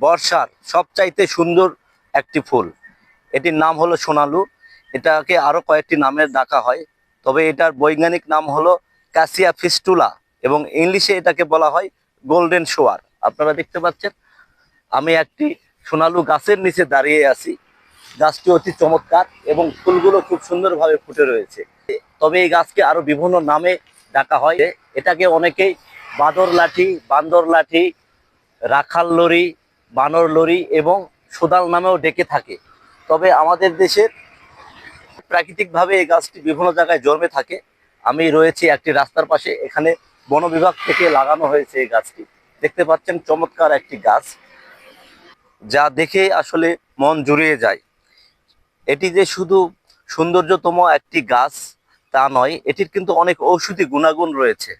বর্ষার সবচাইতে সুন্দর একটি ফুল। এটির নাম হলো সোনালু। এটাকে আরও কয়েকটি নামে ডাকা হয়। তবে এটার বৈজ্ঞানিক নাম হলো ক্যাসিয়া ফিস্টুলা এবং ইংলিশে এটাকে বলা হয় গোল্ডেন শোয়ার আপনারা দেখতে পাচ্ছেন, আমি একটি সোনালু গাছের নিচে দাঁড়িয়ে আছি। গাছটি অতি চমৎকার এবং ফুলগুলো খুব সুন্দরভাবে ফুটে রয়েছে। তবে এই গাছকে আরও বিভিন্ন নামে ডাকা হয়। এটাকে অনেকেই বাদর লাঠি বান্দর লাঠি রাখাল লরি বানর লরি এবং সোদাল নামেও ডেকে থাকে। তবে আমাদের দেশের প্রাকৃতিকভাবে এই গাছটি বিভিন্ন জায়গায় জন্মে থাকে। আমি রয়েছি একটি রাস্তার পাশে, এখানে বন বিভাগ থেকে লাগানো হয়েছে এই গাছটি। দেখতে পাচ্ছেন চমৎকার একটি গাছ, যা দেখে আসলে মন জুড়িয়ে যায়। এটি যে শুধু সৌন্দর্যতম একটি গাছ তা নয়, এটির কিন্তু অনেক ঔষধি গুণাগুণ রয়েছে।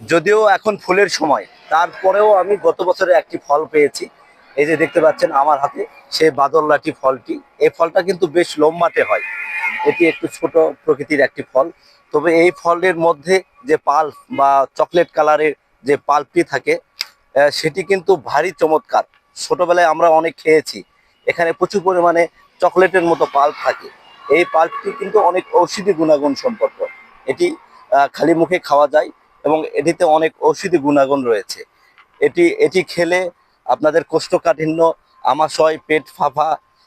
যদিও এখন ফুলের সময়, তারপরেও আমি গত বছরে একটি ফল পেয়েছি। এই যে দেখতে পাচ্ছেন আমার হাতে সেই বাদরলাটি ফলটি। এই ফলটা কিন্তু বেশ লম্বাটে হয়। এটি একটু ছোট প্রকৃতির একটি ফল। তবে এই ফলের মধ্যে যে পাল্প বা চকলেট কালারের যে পাল্পটি থাকে সেটি কিন্তু ভারী চমৎকার। ছোটবেলায় আমরা অনেক খেয়েছি। এখানে প্রচুর পরিমাণে চকলেটের মতো পাল্প থাকে। এই পাল্পটি কিন্তু অনেক ঔষধি গুণাগুণ সম্পর্ক এটি খালি মুখে খাওয়া যায় এবং এটিতে অনেক ঔষধি গুণাগুণ রয়েছে। এটি এটি খেলে আপনাদের কোষ্ঠকাঠিন্য আমাশয় পেট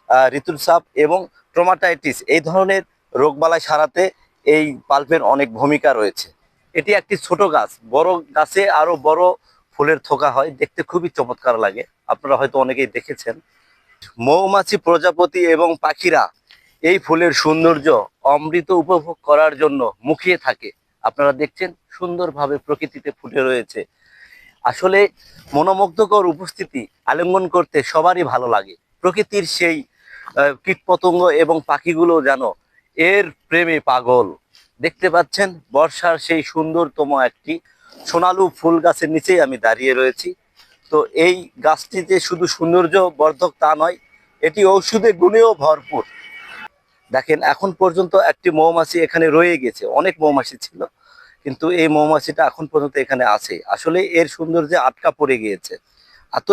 আহ, ঋতুস্রাব এবং ট্রমাটাইটিস এই ধরনের রোগবালাই সারাতে এই পাল্পের অনেক ভূমিকা রয়েছে। এটি একটি ছোট গাছ বড় গাছে আরও বড় ফুলের থোকা হয় দেখতে খুবই চমৎকার লাগে আপনারা হয়তো অনেকেই দেখেছেন। মৌমাছি প্রজাপতি এবং পাখিরা এই ফুলের সৌন্দর্য অমৃত উপভোগ করার জন্য মুখিয়ে থাকে। আপনারা দেখছেন সুন্দরভাবে প্রকৃতিতে ফুটে রয়েছে আসলে মনোমুগ্ধকর উপস্থিতি আলিঙ্গন করতে সবারই ভালো লাগে। প্রকৃতির সেই কীটপতঙ্গ এবং পাখিগুলো যেন এর প্রেমে পাগল। দেখতে পাচ্ছেন, বর্ষার সেই সুন্দরতম একটি সোনালু ফুল গাছের নিচেই আমি দাঁড়িয়ে রয়েছি। তো এই গাছটি যে শুধু সৌন্দর্য বর্ধক তা নয়, এটি ঔষধে গুণেও ভরপুর। দেখেন, এখন পর্যন্ত একটি মৌমাছি এখানে রয়ে গেছে, অনেক মৌমাছি ছিল। কিন্তু এই মৌমাছিটা এখন পর্যন্ত এখানে আছে। আসলে এর সৌন্দর্যে আটকা পড়ে গিয়েছে। এত